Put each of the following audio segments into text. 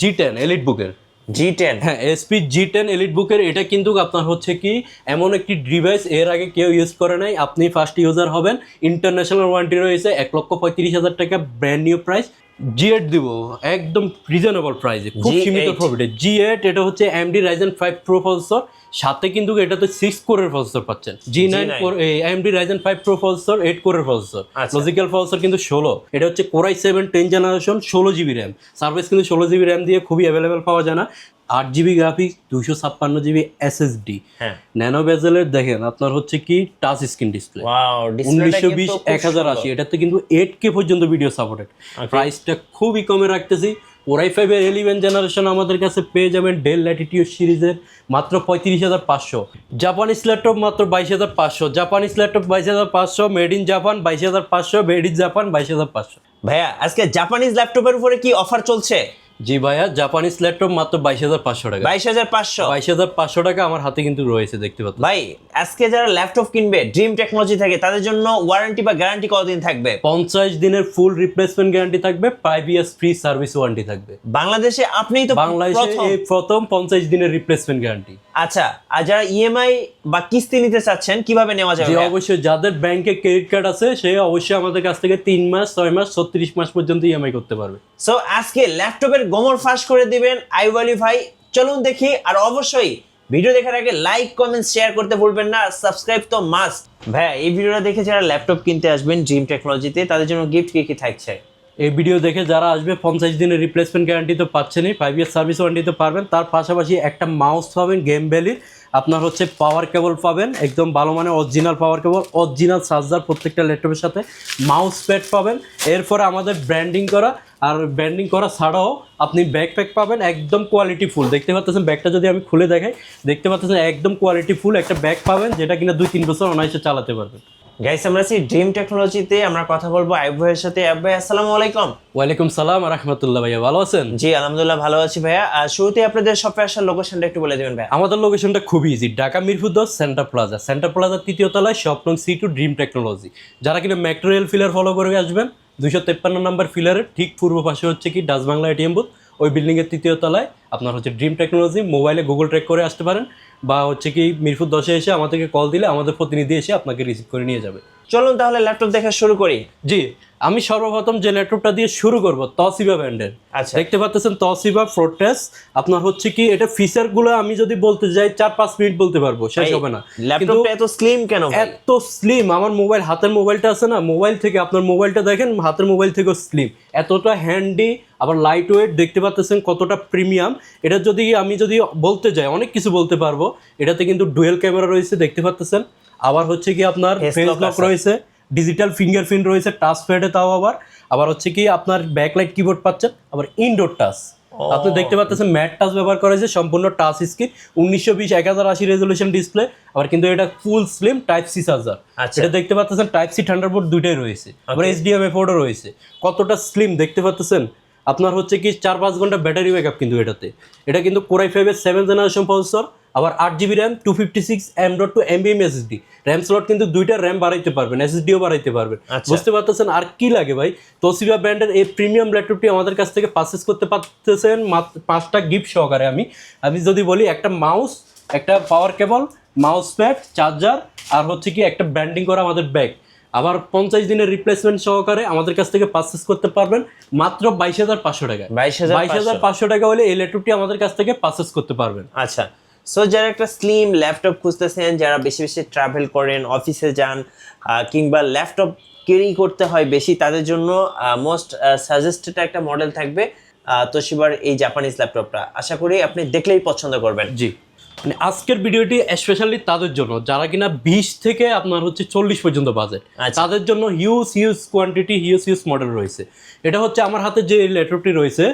জি ten elite বুকের G ten হ্যাঁ SP G ten elite বুকের এটা কিন্তু আপনার হচ্ছে কি এমন একটি ডিভাইস এর আগে কেউ ইউজ করে নাই। আপনি ফার্স্ট ইউজার হবেন ইন্টারন্যাশনাল ওয়ারেন্টি রয়েছে এক লক্ষ পঁয়ত্রিশ হাজার টাকা brand new price G eight দিব একদম রিজনেবল প্রাইসে খুব সীমিত প্রফিটে জি এইট এটা হচ্ছে AMD Ryzen five pro processor সাথে কিন্তু এটাতে সিক্স কোরের প্রসেসর পাচ্ছেন। G nine AMD Ryzen five pro processor eight কোরের প্রসেসর। লজিক্যাল প্রসেসর কিন্তু ষোলো। এটা হচ্ছে core i seven ten generation ষোলো জিবি র্যাম সার্ভিস কিন্তু ষোলো জিবি র্যাম দিয়ে খুবই অ্যাভেলেবেল পাওয়া যায় না। আট জিবি গ্রাফিক্স দুশো ছাপ্পান্ন জিবি এসএসডি ন্যানো বেজেলের দেখেন আপনার হচ্ছে কি টাচ স্ক্রিন ডিসপ্লে উনিশশো বিশ এক হাজার আশি। এটাতে কিন্তু এইট কে পর্যন্ত ভিডিও সাপোর্টেড প্রাইসটা খুবই কমে রাখতেছি। ওরাই ফাইভের এলিভেন জেনারেশন আমাদের কাছে পেয়ে যাবেন ডেল ল্যাটিটিউড সিরিজের মাত্র পঁয়ত্রিশ হাজার পাঁচশো। জাপানিজ ল্যাপটপ মাত্র বাইশ হাজার পাঁচশো। জাপানিজ ল্যাপটপ বাইশ হাজার পাঁচশো মেড ইন জাপান বাইশ হাজার পাঁচশো মেড ইন জাপান বাইশ হাজার পাঁচশো। ভাইয়া, আজকে জাপানিজ ল্যাপটপের উপরে কি অফার চলছে? জি ভাইয়া জাপানিজ ল্যাপটপ মাত্র বাইশ হাজার পাঁচশো টাকা। বাইশ হাজার পাঁচশো? বাইশ হাজার পাঁচশো টাকা আমার হাতে কিন্তু রয়েছে দেখতে পাচ্ছেন। ভাই আজকে যারা ল্যাপটপ কিনবে ড্রিম টেকনোলজি থেকে তাদের জন্য ওয়ারেন্টি বা গ্যারান্টি কতদিন থাকবে? পঞ্চাশ দিনের ফুল রিপ্লেসমেন্ট গ্যারান্টি থাকবে five years free service warranty থাকবে। বাংলাদেশে আপনিই তো বাংলাদেশে প্রথম। এই প্রথম পঞ্চাশ দিনের রিপ্লেসমেন্ট গ্যারান্টি আচ্ছা আর যারা ইএমআই বা কিস্তি নিতে চাচ্ছেন কীভাবে নেওয়া যাবে অবশ্যই যাদের ব্যাংকে ক্রেডিট কার্ড আছে সে অবশ্যই আমাদের কাছ থেকে তিন মাস ছয় মাস ছত্রিশ মাস পর্যন্ত ইএমআই করতে পারবে। সো আজকে ল্যাপটপের গোমর ফাঁস করে দিবেন আইওয়ালি ভাই। চলুন দেখি, আর অবশ্যই ভিডিও দেখার আগে লাইক কমেন্ট শেয়ার করতে ভুলবেন না, আর সাবস্ক্রাইব তো মাস্ট ভাই এই ভিডিওটা দেখে যারা ল্যাপটপ কিনতে আসবেন জিম টেকনোলজিতে তাদের জন্য গিফট কী কী থাকছে? এই ভিডিও দেখে যারা আসবে, পঞ্চাশ দিনের রিপ্লেসমেন্ট গ্যারান্টি তো পাচ্ছেনই ফাইভ ইয়ার সার্ভিস ওয়ারেন্টি তো পারবেন। তার পাশাপাশি একটা মাউস পাবেন গেম ভ্যালির আপনার হচ্ছে পাওয়ার কেবল পাবেন, একদম ভালো মানে original power cable original charger প্রত্যেকটা ল্যাপটপের সাথে মাউস প্যাড পাবেন। এরপরে আমাদের ব্র্যান্ডিং করা, আর ব্র্যান্ডিং করা ছাড়াও আপনি ব্যাকপ্যাক পাবেন, একদম কোয়ালিটি ফুল দেখতে পাচ্ছেন ব্যাগটা যদি আমি খুলে দেখাই, দেখতে পাচ্ছেন একদম কোয়ালিটি ফুল একটা ব্যাগ পাবেন, যেটা কিনা দুই তিন বছর অনায়াসে চালাতে পারবেন। গাইস আমরা আছি ড্রিম টেকনোলজিতে আমরা কথা বলব আইব ভাইয়ের সাথে। আইব ভাই আসসালামু আলাইকুম। ওয়ালাইকুম সালাম রহমতুল্লাহ ভাইয়া ভালো আছেন? জি আলহামদুলিল্লাহ ভালো আছি ভাইয়া। আর শুরুতে আপনাদের শপে আসার লোকেশনটা একটু বলে দেবেন ভাই আমাদের লোকেশনটা খুবই ইজি ঢাকা মিরপুর দশ সেন্টার প্লাজা সেন্টার প্লাজার তৃতীয় তলায় শপ নং সি টু ড্রিম টেকনোলজি যারা কিনা ম্যাক্টোরিয়াল ফিলার ফলো করে আসবেন দুইশো তেপ্পান্ন নাম্বার ফিলারের ঠিক পূর্ব পাশে হচ্ছে কি ডাচ বাংলা এটিএম বুথ ওই বিল্ডিংয়ের তৃতীয় তলায় আপনার হচ্ছে ড্রিম টেকনোলজি মোবাইলে গুগল ট্র্যাক করে আসতে পারেন। বা হচ্ছে কি মিরপুর দশে এসে আমাদেরকে কল দিলে আমাদের প্রতিনিধি এসে আপনাকে রিসিভ করে নিয়ে যাবে। চলুন তাহলে ল্যাপটপ দেখা শুরু করি। জি আমি সর্বপ্রথম যে ল্যাপটপটা দিয়ে শুরু করব তসিবা ব্র্যান্ডের আচ্ছা। দেখতে পাচ্ছেন তসিবা ফ্রোটেস আপনার হচ্ছে কি এটা ফিচারগুলো আমি যদি বলতে যাই চার পাঁচ মিনিট বলতে পারব শেষ হবে না। ল্যাপটপটা এত স্লিম কেন এত স্লিম আমার মোবাইল হাতের মোবাইলটা আছে না মোবাইল থেকে আপনার মোবাইলটা দেখেন হাতের মোবাইল থেকেও স্লিম এতটা হ্যান্ডি আবার লাইট ওয়েট দেখতে পাচ্ছেন কতটা প্রিমিয়াম এটা যদি আমি যদি বলতে যাই অনেক কিছু বলতে পারব। এটাতে কিন্তু ডুয়েল ক্যামেরা রয়েছে দেখতে পাচ্ছেন আবার হচ্ছে কি আপনার ফেস লক রয়েছে ডিজিটাল ফিঙ্গারপ্রিন্ট রয়েছে টাচ প্যাডে তাও আবার। আবার হচ্ছে কি আপনার ব্যাকলাইট কিবোর্ড পাচ্ছেন আবার ইনডোর টাচ আপনি দেখতে পাচ্ছেন ম্যাট টাচ ব্যবহার করেছে সম্পূর্ণ টাচ স্ক্রিন উনিশশো বিশ এক হাজার আশি রেজলিউশন ডিসপ্লে আবার কিন্তু এটা full slim type C charger. এটা দেখতে পাচ্ছেন টাইপ সি থান্ডারবোল্ট দুইটাই রয়েছে। আবার এইচডিএমআই পোর্টও রয়েছে। কতটা স্লিম দেখতে পাচ্ছেন? আপনার হচ্ছে কি চার পাঁচ ঘণ্টা ব্যাটারি ব্যাকআপ কিন্তু এটাতে। এটা কিন্তু কোরাই ফাইভের সেভেন জেনারেশন প্রসেসর আবার আট GB RAM two fifty six M dot two MBM SSD RAM slot কিন্তু দুইটা র্যাম বাড়াইতে পারবেন এসএসডিও বাড়াইতে পারবেন। আচ্ছা। বুঝতে পারতেছেন আর কি লাগে ভাই? তোসিবা ব্র্যান্ডের এই প্রিমিয়াম ল্যাপটপটি আমাদের কাছ থেকে পারচেস করতে পারতেছেন মাত্র পাঁচটা গিফট সহকারে আমি। আমি যদি বলি একটা মাউস একটা power cable mouse pad charger আর হচ্ছে কি একটা ব্র্যান্ডিং করা আমাদের ব্যাগ আবার পঞ্চাশ দিনের রিপ্লেসমেন্ট সহকারে আমাদের কাছ থেকে পারচেস করতে পারবেন মাত্র বাইশ হাজার পাঁচশো টাকা বাইশ হাজার বাইশ হাজার পাঁচশো। টাকা হলে এই ল্যাপটপটি আমাদের কাছ থেকে পারচেস করতে পারবেন। আচ্ছা। সো যারা একটা স্লিম ল্যাপটপ খুঁজতেছেন যারা বেশি বেশি ট্রাভেল করেন অফিসে যান কিংবা ল্যাপটপ ক্যারি করতে হয় বেশি তাদের জন্য মোস্ট সাজেস্টেড একটা মডেল থাকবে তোশিবার এই জাপানিজ ল্যাপটপটা আশা করি আপনি দেখলেই পছন্দ করবেন। জি। মানে আজকের ভিডিওটি স্পেশালি তাদের জন্য যারা কিনা বিশ থেকে আপনার হচ্ছে চল্লিশ পর্যন্ত বাজেট আচ্ছা। তাদের জন্য huge huge quantity huge huge model রয়েছে। এটা হচ্ছে আমার হাতে যে ল্যাপটপটি রয়েছে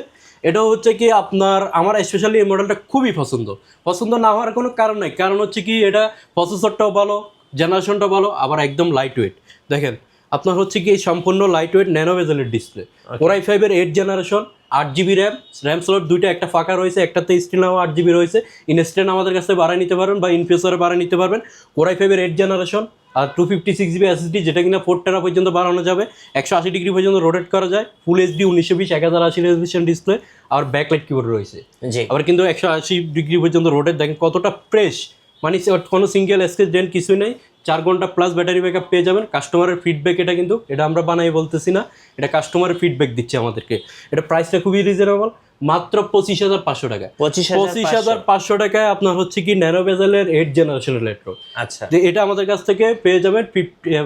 এটা হচ্ছে কি আপনার আমার স্পেশালি এই মডেলটা খুবই পছন্দ। পছন্দ না হওয়ার কোনো কারণ নাই। কারণ হচ্ছে কি এটা প্রসেসরটাও ভালো জেনারেশনটাও ভালো আবার একদম লাইট ওয়েট দেখেন আপনার হচ্ছে কি এই সম্পূর্ণ লাইট ওয়েট ন্যানো বেজেলের ডিসপ্লে ওরাই ফাইভের এইট জেনারেশন আট জিবি র্যাম র্যাম স্লট দুইটা একটা ফাঁকা রয়েছে একটাতে স্ক্রিনাও আট জিবি রয়েছে। ইনস্ট্যান্ট আমাদের কাছে বাড়ায় নিতে পারবেন বা ইনফিউচারে বাড়ায় নিতে পারবেন। কোরাই ফাইভের এইট জেনারেশন আর two fifty six GB SSD যেটা কিনা ফোর টেরা পর্যন্ত বাড়ানো যাবে একশো আশি ডিগ্রি পর্যন্ত রোটেট করা যায় ফুল এইচডি উনিশশো বিশ এক হাজার আশি রেজলিউশন ডিসপ্লে আর ব্যাকলাইট কিবোর্ড রয়েছে। জি। আবার কিন্তু একশো আশি ডিগ্রি পর্যন্ত রোটেট দেখেন কতটা ফ্রেশ মানে কোনো সিঙ্গেল স্কেচ ডেন্ট কিছুই নেই চার ঘণ্টা প্লাস ব্যাটারি ব্যাকআপ পেয়ে যাবেন কাস্টমারের ফিডব্যাক এটা কিন্তু এটা আমরা বানাই বলতেছি না এটা কাস্টমারের ফিডব্যাক দিচ্ছে আমাদেরকে। এটা প্রাইসটা খুবই রিজনেবল মাত্র পঁচিশ হাজার পাঁচশো টাকা পঁচিশ পঁচিশ। হাজার পাঁচশো টাকায় আপনার হচ্ছে কি ন্যানো বেজালের এইট জেনারেশনের ল্যাপটপ আচ্ছা। যে এটা আমাদের কাছ থেকে পেয়ে যাবেন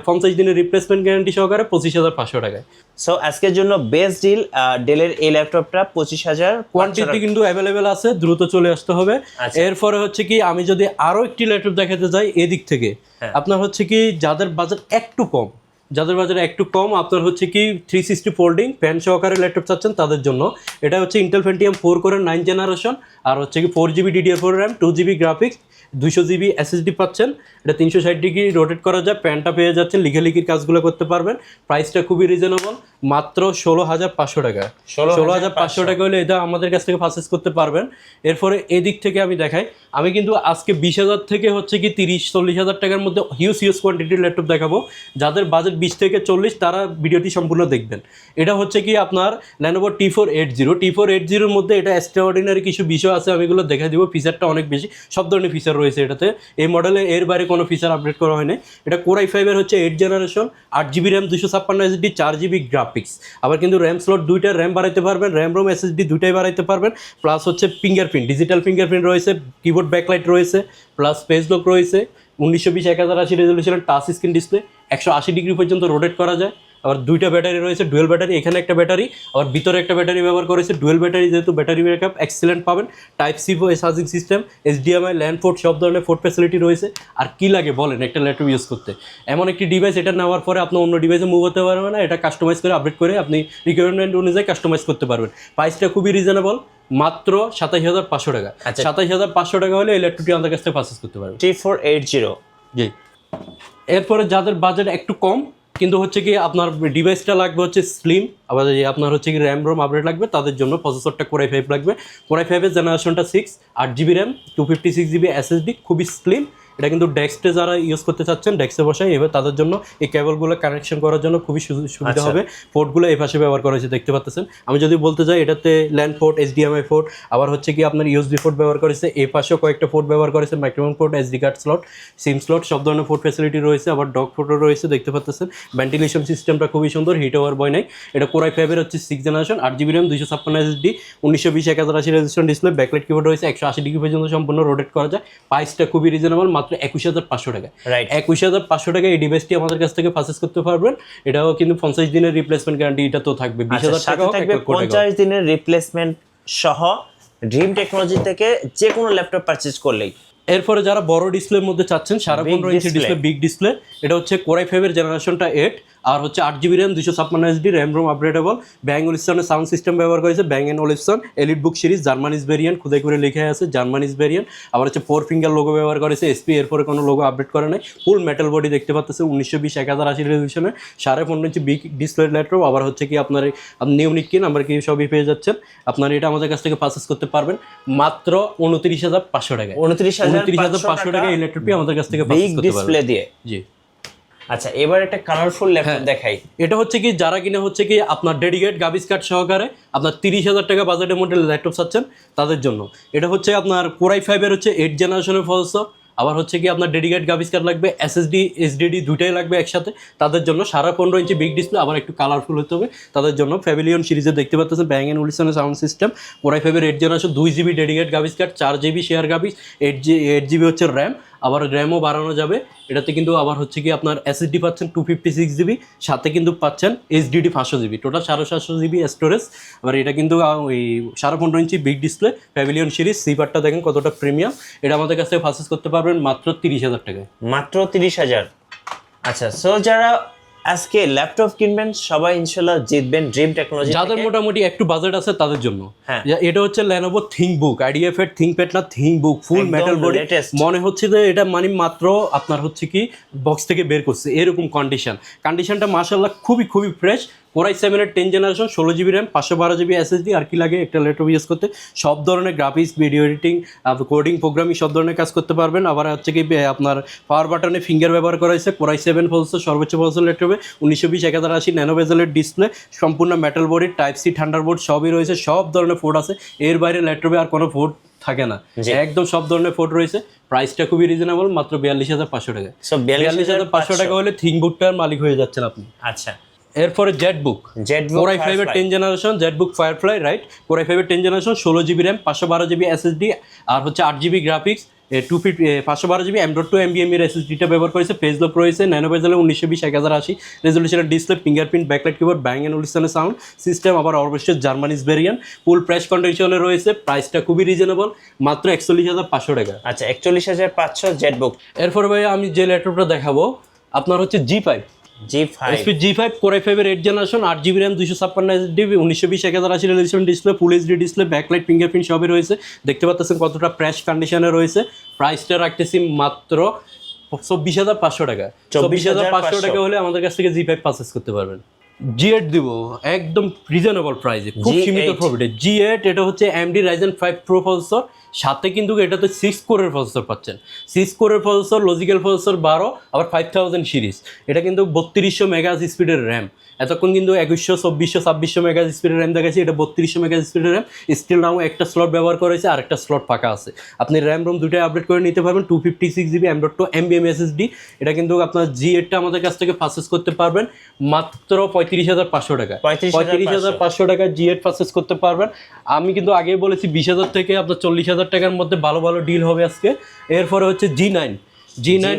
পঞ্চাশ দিনের রিপ্লেসমেন্ট গ্যারান্টি সহকারে পঁচিশ হাজার পাঁচশো টাকায়। সো আজকের জন্য বেস্ট ডিল ডেলের এই ল্যাপটপটা পঁচিশ হাজার কোয়ান্টিটি কিন্তু অ্যাভেলেবেল আছে দ্রুত চলে আসতে হবে। আচ্ছা। এরপরে হচ্ছে কি আমি যদি আরও একটি ল্যাপটপ দেখাতে যাই এদিক থেকে। হ্যাঁ। আপনার হচ্ছে কি যাদের বাজেট একটু কম যাদের বাজারে একটু কম, আপনার হচ্ছে কি থ্রি সিক্সটি ফোল্ডিং ফ্যান সহকারে ল্যাপটপ চাচ্ছেন তাদের জন্য। এটা হচ্ছে ইন্টেল ফেন্টিয়াম ফোর করে নাইন জেনারেশন আর হচ্ছে কি four GB DDR four RAM two GB graphics দুশো জিবি এসএসডি পাচ্ছেন। এটা তিনশো ষাট ডিগ্রি রোটেট করা যায় প্যানটা পেয়ে যাচ্ছেন লিখে লিখালিখির কাজগুলো করতে পারবেন। প্রাইসটা খুবই রিজনেবল মাত্র ষোলো হাজার পাঁচশো টাকা। ষোলো হাজার পাঁচশো টাকা হলে এটা আমাদের কাছ থেকে পারচেস করতে পারবেন। এরপরে এদিক থেকে আমি দেখাই। আমি কিন্তু আজকে বিশ হাজার থেকে হচ্ছে কি তিরিশ চল্লিশ হাজার টাকার মধ্যে হিউজ হিউজ কোয়ান্টিটির ল্যাপটপ দেখাবো। যাদের বাজেট বিশ থেকে চল্লিশ তারা ভিডিওটি সম্পূর্ণ দেখবেন। এটা হচ্ছে কি আপনার Lenovo T four eight zero T four eight জিরোর মধ্যে এটা এক্সট্রাঅর্ডিনারি কিছু বিষয় আছে আমি এগুলো দেখা দিব। ফিচারটা অনেক বেশি। সব ধরনের ফিচার রয়েছে এটাতে। এই মডেলে এর বাইরে কোনো ফিচার আপডেট করা হয়নি। এটা কোরাই ফাইভের হচ্ছে এইট জেনারেশন আট জিবি র্যাম দুশো ছাপ্পান্ন এসডি চার জিবি গ্রাফিক্স আবার কিন্তু র্যাম স্লট দুইটা র্যাম বাড়াইতে পারবেন র্যাম রোম এসএসডি দুইটাই বাড়াইতে পারবেন প্লাস হচ্ছে ফিঙ্গারপ্রিন্ট ডিজিটাল ফিঙ্গারপ্রিন্ট রয়েছে কিবোর্ড ব্যাকলাইট রয়েছে প্লাস ফেস লক রয়েছে, উনিশশো বিশ, এক হাজার আশি রেজলিউশনের টাচ স্ক্রিন ডিসপ্লে একশো আশি ডিগ্রি পর্যন্ত রোটেট করা যায়। আবার দুইটা ব্যাটারি রয়েছে ডুয়েল ব্যাটারি এখানে একটা ব্যাটারি আবার ভিতরে একটা ব্যাটারি ব্যবহার করেছে। ডুয়েল ব্যাটারি যেহেতু ব্যাটারি ব্যাকআপ এক্সিলেন্ট পাবেন। Type C charging system HDMI LAN port সব ধরনের ফোর্ট ফ্যাসিলিটি রয়েছে। আর কি লাগে বলেন একটা ল্যাপটপ ইউজ করতে? এমন একটি ডিভাইস এটা নেওয়ার পরে আপনি অন্য ডিভাইসে মুভ হতে পারবেন না। এটা কাস্টমাইজ করে আপডেট করে আপনি রিকোয়ারমেন্ট অনুযায়ী কাস্টমাইজ করতে পারবেন। প্রাইসটা খুবই রিজনেবল মাত্র সাতাশ হাজার পাঁচশো টাকা। আচ্ছা। সাতাশ হাজার পাঁচশো টাকা হলে এই ল্যাপটপটি আমাদের কাছ থেকে পারচেস করতে পারবেন। টি ফোর এইট জিরো জি। এরপরে যাদের বাজেট একটু কম কিন্তু হচ্ছে কি আপনার ডিভাইসটা লাগবে হচ্ছে স্লিম আবার আপনার হচ্ছে কি র্যাম রোম আপডেট লাগবে, তাদের জন্য প্রসেসরটা কোরাই ফাইভ লাগবে। কোরাই ফাইভের জেনারেশনটা সিক্স আট GB RAM two fifty six GB SSD খুবই স্লিম এটা কিন্তু ডেস্কটে যারা ইউজ করতে চাচ্ছেন ডেস্কে বসায় এবার তাদের জন্য এই কেবলগুলো কানেকশন করার জন্য খুবই সুবিধা আচ্ছা। হবে। পোর্টগুলো এই পাশে ব্যবহার করা হয়েছে দেখতে পাচ্ছেন আমি যদি বলতে যাই এটাতে ল্যান্ড পোর্ট এইচডিএমআই পোর্ট আবার হচ্ছে কি আপনার ইউএসবি পোর্ট ব্যবহার করেছে এই পাশেও কয়েকটা পোর্ট ব্যবহার করেছে microphone port SD card slot SIM slot সব ধরনের পোর্ট ফ্যাসিলিটি রয়েছে আবার ডক পোর্টও রয়েছে দেখতে পাচ্ছেন ভেন্টিলেশন সিস্টেমটা খুবই সুন্দর হিট ওভার বয় নাই। এটা কোরাই ফাইভের হচ্ছে সিক্স জেনারেশন আট জিবি র্যাম দুইশো ছাপ্পান্ন এসডি উনিশশো বিশ এক হাজার আশি রেজিস্ট্রেশন ডিসপ্লে ব্যাকলাইট কিবোর্ড রয়েছে একশো আশি ডিগ্রি পর্যন্ত সম্পূর্ণ রোটেট করা যায়। প্রাইসটা খুবই রিজনেবল মাত্র একুশ হাজার পাঁচশো টাকা। রাইট একুশ হাজার পাঁচশো টাকা এই ডিভাইসটি আমাদের কাছ থেকে পারচেস করতে পারবেন। এটাও কিন্তু পঞ্চাশ দিনের রিপ্লেসমেন্ট গ্যারান্টি এটা তো থাকবে। বিশ হাজার টাকা আচ্ছা, থাকবে। পঞ্চাশ দিনের রিপ্লেসমেন্ট সহ ড্রিম টেকনোলজি থেকে যে কোনো ল্যাপটপ পারচেস করলেই। এরপরে যারা বড় ডিসপ্লের মধ্যে চাচ্ছেন সারা পনেরো ইঞ্চি ডিসপ্লে বিগ ডিসপ্লে এটা হচ্ছে কোরাই ফাইভের জেনারেশনটা এইট আর হচ্ছে আট জিবি র্যাম দুশো ছাপ্পান্ন SD RAM ROM upgradable Bang ওলিপসনের sound system ব্যবহার করেছে Bang and Olufsen Elite Book series Germany's variant খুদাই করে লেখা আছে জার্মানিজ ভেরিয়েন্ট আবার হচ্ছে ফোর ফিঙ্গার লোগো ব্যবহার করেছে এসপি এরপরে কোনো লোগো আপডেট করে নাই। ফুল মেটাল বডি দেখতে পাচ্ছে উনিশশো বিশ এক হাজার আশি রেজলিউশনে সাড়ে পনেরো ইঞ্চি বিগ ডিসপ্লে ল্যাপটপ আবার হচ্ছে কি আপনার নিউনিক কিন আমরা কি সবই পেয়ে যাচ্ছেন। আপনার এটা আমাদের কাছ থেকে পারচেস করতে পারবেন। মাত্র উনত্রিশ হাজার পাঁচশো টাকা উনত্রিশ হাজার পাঁচশো টাকা এই ল্যাপটপটি আমাদের কাছ থেকে ডিসপ্লে দিয়ে। জি। আচ্ছা এবার একটা কালারফুল ল্যাপটপ। দেখাই। এটা হচ্ছে কি যারা কিনা হচ্ছে কি আপনার ডেডিকেট গাবিস কার্ড সহকারে আপনার তিরিশ হাজার টাকা বাজেটের মধ্যে ল্যাপটপ চাচ্ছেন তাদের জন্য। এটা হচ্ছে আপনার কোরাই ফাইভের হচ্ছে এইট জেনারেশনের প্রসেসর আবার হচ্ছে কি আপনার ডেডিকেট গাবিস কার্ড লাগবে এসএসডি এসডিডি দুইটাই লাগবে একসাথে তাদের জন্য। সারা পনেরো ইঞ্চি বিগ ডিসপ্লে আবার একটু কালারফুল হতে হবে তাদের জন্য। ফ্যামিলিয়ন সিরিজে দেখতে পাচ্ছেন ব্যাং এন্ড উলিসনের সাউন্ড সিস্টেম কোরাই ফাইভের এইট জেনারেশন দুই জিবি ডেডিকেট গাবিস কার্ড চার GB share graphics eight G eight GB হচ্ছে র্যাম আবার র্যামও বাড়ানো যাবে। এটাতে কিন্তু আবার হচ্ছে কি আপনার এসএসডি পাচ্ছেন টু ফিফটি সিক্স জিবি সাথে কিন্তু পাচ্ছেন এইচডিডি পাঁচশো জিবি টোটাল সাড়ে সাতশো জিবি স্টোরেজ আবার এটা কিন্তু ওই সাড়ে পনেরো inch big display Pavilion series সিপারটা দেখেন কতটা প্রিমিয়াম এটা আমাদের কাছে পারচেস করতে পারবেন মাত্র তিরিশ হাজার টাকায়। মাত্র তিরিশ হাজার। আচ্ছা সো যারা আজকে ল্যাপটপ কিনবেন সবাই ইনশাল্লাহ জিতবেন ড্রিম টেকনোলজি যাদের মোটামুটি একটু বাজেট আছে তাদের জন্য। হ্যাঁ। এটা হচ্ছে ল্যানোভো থিং বুক আইডিএফ এর থিং প্যাড না ThinkBook full metal body মনে হচ্ছে যে এটা মানে মাত্র আপনার হচ্ছে কি বক্স থেকে বের করছে এরকম কন্ডিশন কন্ডিশনটা মার্শাল্লাহ খুবই খুবই ফ্রেশ কোরাই সেভেনের টেন জেনারেশন ষোলো জিবি র্যাম পাঁচশো বারো জিবি এসএসডি আর কি লাগে একটা ল্যাপটপ ইউজ করতে? সব ধরনের graphics video editing coding programming সব ধরনের কাজ করতে পারবেন। আবার হচ্ছে কি আপনার পাওয়ার বাটনে ফিঙ্গার ব্যবহার করা হয়েছে কোরাই সেভেন প্রসেসর সর্বোচ্চ প্রসেসর ল্যাপটপে উনিশশো বিশ এক হাজার আশি ন্যানো বেজেলের ডিসপ্লে সম্পূর্ণ metal body type C thunderbolt সবই রয়েছে সব ধরনের ফোর্ড আছে। এর বাইরে ল্যাপটপে আর কোনো ফোর্ড থাকে না। একদম সব ধরনের ফোর্ড রয়েছে। প্রাইসটা খুবই রিজনেবল মাত্র বিয়াল্লিশ হাজার পাঁচশো টাকা। বিয়াল্লিশ হাজার পাঁচশো টাকা হলে থিংবুকটার মালিক হয়ে যাচ্ছেন আপনি। আচ্ছা। এরপরে Z book Z core i ফাইভের ten generation Z book Firefly right core i ফাইভের টেন জেনারেশন ষোলো জিবি র্যাম পাঁচশো বারো জিবি এসএসডি আর হচ্ছে আট জিবি গ্রাফিক্স টু ফিফটি পাঁচশো বারো GB M dot two MBM এর এসএসডিটা ব্যবহার করেছে পেজ লক রয়েছে ন্যানো পেজলে উনিশশো বিশ এক হাজার আশি রেজলিউশনের display fingerprint backlight keyboard Bang and উলিসনের sound system আবার অবশ্যই জার্মানিজ ভেরিয়ান ফুল প্রাইস কন্ডিশনে রয়েছে প্রাইসটা খুবই রিজনেবল মাত্র একচল্লিশ হাজার পাঁচশো টাকা। আচ্ছা একচল্লিশ হাজার পাঁচশো জেট বুক এরপরে ভাই আমি যে ল্যাপটপটা দেখাবো আপনার হচ্ছে G five G five SP G five ফাইভের এইট জেনারেশন আট জিবি র্যাম দুশো ছাপ্পান্ন জিবি উনিশশো বিশ এক হাজার আশি resolution display full HD display backlight fingerprint সবই রয়েছে। দেখতে পাচ্ছেন কতটা প্রেস কন্ডিশনে রয়েছে। প্রাইসটা রাখতেছি মাত্র চব্বিশ হাজার পাঁচশো টাকা। চব্বিশ হাজার পাঁচশো টাকা হলে আমাদের কাছ থেকে জি ফাইভ পারচেস করতে পারবেন। জি এইট দিব একদম রিজনেবল প্রাইসে খুব G8 সীমিত প্রফিটে জি এইট এটা হচ্ছে AMD Ryzen five Pro processor সাথে কিন্তু এটাতে সিক্স কোরের প্রসেসর পাচ্ছেন। সিক্স কোরের প্রসেসর লজিক্যাল প্রসেসর বারো আবার ফাইভ থাউজেন্ড সিরিজ এটা কিন্তু বত্রিশশো মেগাজ স্পিডের র্যাম এতক্ষণ কিন্তু একুশশো চব্বিশশো ছাব্বিশশো মেগাজ স্পিডের র্যাম দেখাচ্ছি এটা বত্রিশশো মেগাজ স্পিডের র্যাম স্টিল নাও একটা স্লট ব্যবহার করেছে আর একটা স্লট ফাঁকা আছে। আপনি র্যাম রোম দুটোই আপডেট করে নিতে পারবেন two fifty six GB M dot two MBM SSD এটা কিন্তু আপনার জি এইটটা আমাদের কাছ থেকে পারচেস করতে পারবেন মাত্র পঁয়ত্রিশ হাজার পাঁচশো টাকা। পঁয়ত্রিশ হাজার পাঁচশো। টাকা জি পারচেস করতে পারবেন। আমি কিন্তু আগেই বলেছি বিশ হাজার থেকে আপনার চল্লিশ হাজার টাকার মধ্যে ভালো ভালো ডিল হবে আজকে। এরপরে হচ্ছে G nine G nine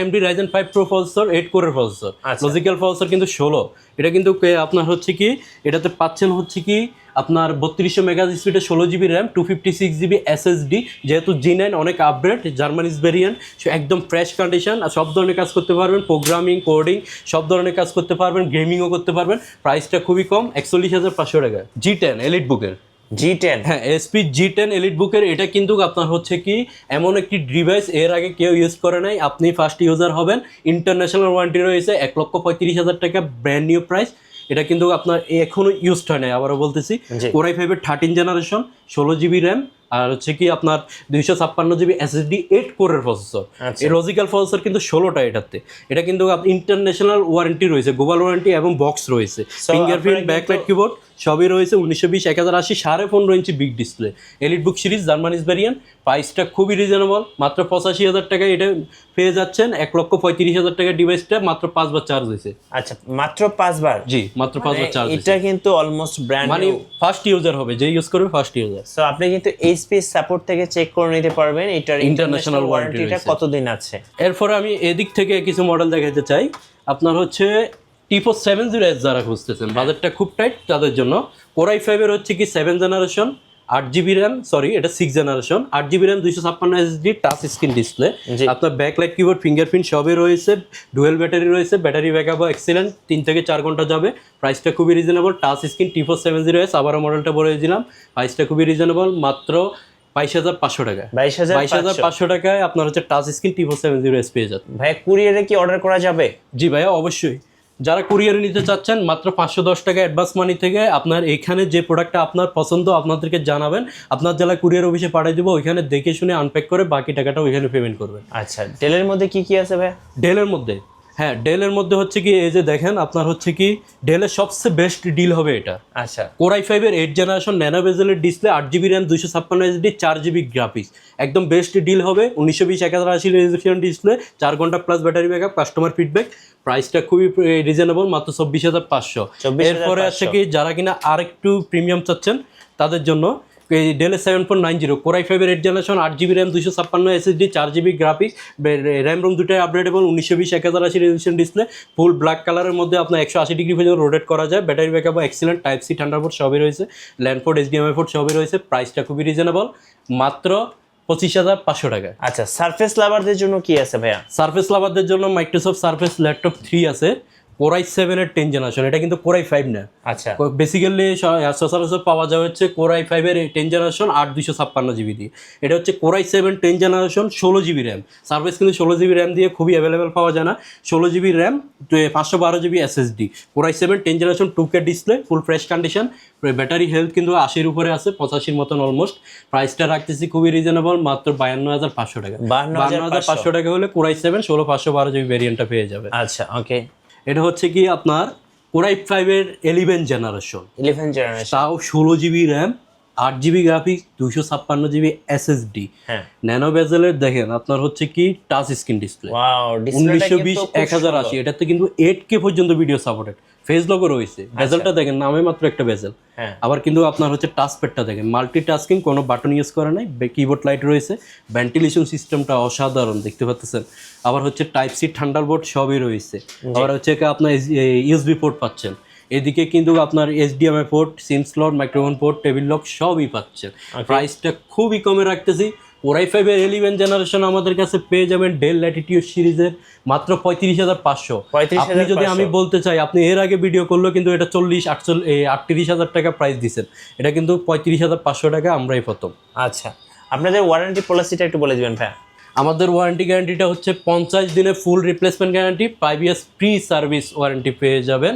AMD Ryzen five Pro processor eight কোরের প্রসেসর। লজিক্যাল প্রসেসর কিন্তু ষোলো। এটা কিন্তু আপনার হচ্ছে কি এটাতে পাচ্ছেন হচ্ছে কি আপনার বত্রিশশো মেগা স্পিডে ষোলো GB RAM two fifty six GB SSD যেহেতু জি নাইন অনেক আপডেট জার্মানিজ ভেরিয়েন্ট একদম ফ্রেশ কন্ডিশন আর সব ধরনের কাজ করতে পারবেন প্রোগ্রামিং কোডিং সব ধরনের কাজ করতে পারবেন গেমিংও করতে পারবেন। প্রাইসটা খুবই কম একচল্লিশ হাজার পাঁচশো টাকা। জি টেন এলিট বুকের জি টেন হ্যাঁ এসপি জি টেন এলিট বুকের এটা কিন্তু আপনার হচ্ছে কি এমন একটি ডিভাইস এর আগে কেউ ইউজ করে নাই আপনি ফার্স্ট ইউজার হবেন ইন্টারন্যাশনাল ওয়ারেন্টি রয়েছে এক লক্ষ পঁয়ত্রিশ হাজার টাকা ব্র্যান্ড নিউ প্রাইস এটা কিন্তু আপনার এখনও ইউজড হয় নাই আবারও বলতেছি ওরাই কোরাই ফাইভের থার্টিন জেনারেশন ষোলো জিবি র্যাম আর হচ্ছে কি আপনার দুইশো ছাপ্পান্ন জিবি এসএসডি এইট কোরের প্রসেসর। এই লজিক্যাল প্রসেসর কিন্তু ষোলোটা এটাতে। এটা কিন্তু ইন্টারন্যাশনাল ওয়ারেন্টি রয়েছে গ্লোবাল ওয়ারেন্টি এবং বক্স রয়েছে। ফিঙ্গারপ্রিন্ট ব্যাকলাইট কিবোর্ড সবই রয়েছে উনিশশো বিশ এক হাজার আশি সাড়ে পনেরো inch big display Elite Book series Germany's variant প্রাইসটা খুবই রিজনেবল মাত্র পঁচাশি হাজার টাকায় এটা পেয়ে যাচ্ছেন এক লক্ষ পঁয়ত্রিশ হাজার টাকার ডিভাইসটা মাত্র পাঁচবার চার্জ হয়েছে। আচ্ছা মাত্র পাঁচবার? জি মাত্র পাঁচবার চার্জ এটা কিন্তু অলমোস্ট ব্র্যান্ড মানে ফার্স্ট ইউজার হবে যে ইউজ করবে ফার্স্ট ইউজার সো আপনি কিন্তু এইচপি সাপোর্ট থেকে চেক করে নিতে পারবেন এটার ইন্টারন্যাশনাল ওয়ারেন্টিটা কতদিন আছে? এরপরে আমি এদিক থেকে কিছু মডেল দেখাতে চাই। আপনার হচ্ছে টিপো সেভেন জিরো এস যারা খুঁজতেছেন বাজারটা খুব টাইট তাদের জন্য। কোরাই ফাইভের হচ্ছে কি সেভেন জেনারেশন আট জিবি র্যাম সরি এটা সিক্স জেনারেশন আট জিবি র্যাম দুইশো ছাপ্পান্ন এসডি টাচ স্ক্রিন ডিসপ্লে আপনার ব্যাকলাইট কিবোর্ড ফিঙ্গারপ্রিন্ট সবই রয়েছে ডুয়েল ব্যাটারি রয়েছে ব্যাটারি ব্যাকআপ এক্সিলেন্ট তিন থেকে চার ঘণ্টা যাবে। প্রাইসটা খুবই রিজনেবল টাচ স্ক্রিন টিপো সেভেন জিরো এস আবারও মডেলটা বলে দিলাম। প্রাইসটা খুবই রিজনেবল মাত্র বাইশ হাজার পাঁচশো টাকা। বাইশ হাজার বাইশ হাজার পাঁচশো টাকায় আপনার হচ্ছে টাচ স্ক্রিন টিভো সেভেন জিরো এস পেয়ে যাচ্ছে ভাই কুরিয়ারে কি অর্ডার করা যাবে? জি ভাইয়া অবশ্যই। যারা কুরিয়ারে নিতে চাচ্ছেন মাত্র পাঁচশো দশ টাকা অ্যাডভান্স মানি থেকে আপনার এখানে যে প্রোডাক্টটা আপনার পছন্দ আপনাদেরকে জানাবেন। আপনার জেলা কুরিয়ার অফিসে পাঠিয়ে দেবো ওইখানে দেখে শুনে আনপ্যাক করে বাকি টাকাটা ওইখানে পেমেন্ট করবেন। আচ্ছা ডেলের মধ্যে কি কি আছে ভাই ডেলের মধ্যে হ্যাঁ ডেলের মধ্যে হচ্ছে কি এই যে দেখেন আপনার হচ্ছে কি ডেলের সবচেয়ে বেস্ট ডিল হবে এটা। আচ্ছা। কোরাই ফাইভের এইট জেনারেশন ন্যানো বেজেলের ডিসপ্লে আট জিবি র্যাম দুশো ছাপ্পান্ন এইচডি চার জিবি গ্রাফিক্স একদম বেস্ট ডিল হবে উনিশশো বিশ এক হাজার আশি রেজলিউশন ডিসপ্লে চার ঘণ্টা plus battery backup customer feedback প্রাইসটা খুবই রিজনেবল মাত্র চব্বিশ হাজার পাঁচশো। এরপরে আছে কি যারা কিনা আর একটু প্রিমিয়াম চাচ্ছেন তাদের জন্য ডেলের seven four nine zero core i ফাইভের এইট জেনারেশন আট জিবি র্যাম দুশো ছাপ্পান্ন এসএসডি চার জিবি গ্রাফিক্স র্যাম রোম দুটাই আপডেটেবল উনিশশো বিশ এক হাজার আশি রেজলিউশন ডিসপ্লে ফুল ব্ল্যাক কালারের মধ্যে আপনার একশো আশি ডিগ্রি পর্যন্ত রোটেট করা যায়। Battery backup excellent type C thunderbolt সবই রয়েছে। ল্যান্ডফোর্ড এইচডিএমআই ফোর্ড সবই রয়েছে। প্রাইসটা খুবই রিজনেবল মাত্র পঁচিশ হাজার পাঁচশো টাকা। আচ্ছা সার্ফেস লাভারদের জন্য কি আছে ভাইয়া? সার্ফেস লাভারদের জন্য মাইক্রোসফট সার্ফেস ল্যাপটপ থ্রি আছে। কোরাই সেভেনের টেন জেনারেশন এটা কিন্তু কোরাই ফাইভ না। আচ্ছা। বেসিক্যালি সচরাচর পাওয়া যায় হচ্ছে কোরাই ফাইভের টেন জেনারেশন আট দুশো ছাপ্পান্ন জিবি দিয়ে। এটা হচ্ছে core i seven ten generation ষোলো জিবি র্যাম সার্ভিস কিন্তু ষোলো জিবি র্যাম দিয়ে খুবই অ্যাভেলেবেল পাওয়া যায় না। ষোলো জিবি র্যাম পাঁচশো বারো GB SSD core i seven ten generation two K display full fresh condition battery health কিন্তু আশির উপরে আছে পঁচাশির মতন অলমোস্ট প্রাইসটা রাখতেছি খুবই রিজনেবল মাত্র বায়ান্ন হাজার পাঁচশো টাকা। বান্ন হাজার পাঁচশো টাকা হলে কোরাই সেভেন ষোলো পাঁচশো বারো জিবি ভেরিয়েন্টটা পেয়ে যাবে। আচ্ছা ওকে এটা হচ্ছে কি আপনার কোরাই ফাইভের এলিভেন জেনারেশন ইলেভেন জেনারেশন তাও ষোলো জিবি র্যাম আট জিবি গ্রাফিক্স দুইশো ছাপ্পান্ন জিবি এসএসডি ডি ন্যানো বেজেলের দেখেন আপনার হচ্ছে কি টাচ স্ক্রিন ডিসপ্লে উনিশশো বিশ এক হাজার আশি এটাতে কিন্তু এইট কে পর্যন্ত ভিডিও সাপোর্টেড ফেস লগও রয়েছে বেজেলটা দেখেন নামে মাত্র একটা বেজেল হ্যাঁ। আবার কিন্তু আপনার হচ্ছে টাচ প্যাডটা দেখেন মাল্টি টাস্কিং কোনো বাটন ইউজ করে নাই কিবোর্ড লাইট রয়েছে। ভেন্টিলেশন সিস্টেমটা অসাধারণ দেখতে পাচ্ছেন আবার হচ্ছে টাইপ সি থান্ডারবোর্ড সবই রয়েছে। আবার হচ্ছে আপনার ইউএসবি পোর্ট পাচ্ছেন। এদিকে কিন্তু আপনার HDMI port SIM slot microphone port table lock সবই পাচ্ছেন। প্রাইসটা খুবই কমে রাখতেছি। ওরাই ফাইভের এলিভেন জেনারেশন আমাদের কাছে পেয়ে যাবেন ডেল ল্যাটিটিউড সিরিজের মাত্র পঁয়ত্রিশ হাজার পাঁচশো। 35,500 আপনি যদি আমি বলতে চাই আপনি এর আগে ভিডিও করলেও কিন্তু এটা চল্লিশ আটচল্লিশ আটত্রিশ হাজার টাকা প্রাইস দিচ্ছেন এটা কিন্তু পঁয়ত্রিশ হাজার পাঁচশো টাকা আমরাই প্রথম। আচ্ছা। আপনাদের ওয়ারেন্টি পলিসিটা একটু বলে দেবেন ভাই আমাদের ওয়ারেন্টি গ্যারান্টিটা হচ্ছে পঞ্চাশ দিনের full replacement guarantee five years free service warranty পেয়ে যাবেন।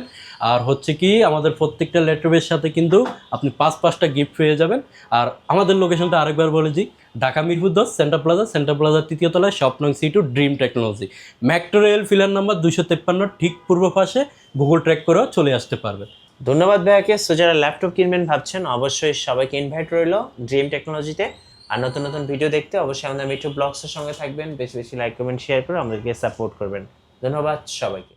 আর হচ্ছে কি আমাদের প্রত্যেকটা ল্যাপটপের সাথে কিন্তু আপনি পাঁচ পাঁচটা গিফট পেয়ে যাবেন। আর আমাদের লোকেশনটা আরেকবার বলেছি ঢাকা মিরপুর দশ সেন্টার প্লাজা সেন্টার প্লাজার তৃতীয় তলায় স্বপ্নং সি টু ড্রিম টেকনোলজি। ম্যাক্টো রেল ফিলার নাম্বার দুশো তেপ্পান্ন, ঠিক পূর্ব পাশে। গুগল ট্র্যাক করেও চলে আসতে পারবে। ধন্যবাদ ভাইয়াকে। সো যারা ল্যাপটপ কিনবেন ভাবছেন, অবশ্যই সবাইকে ইনভাইট রইল ড্রিম টেকনোলজিতে। আর নতুন নতুন ভিডিও দেখতে অবশ্যই আমাদের মিঠু ব্লগসের সঙ্গে থাকবেন। বেশি বেশি লাইক, কমেন্ট শেয়ার করে আমাদেরকে সাপোর্ট করবেন। ধন্যবাদ সবাইকে।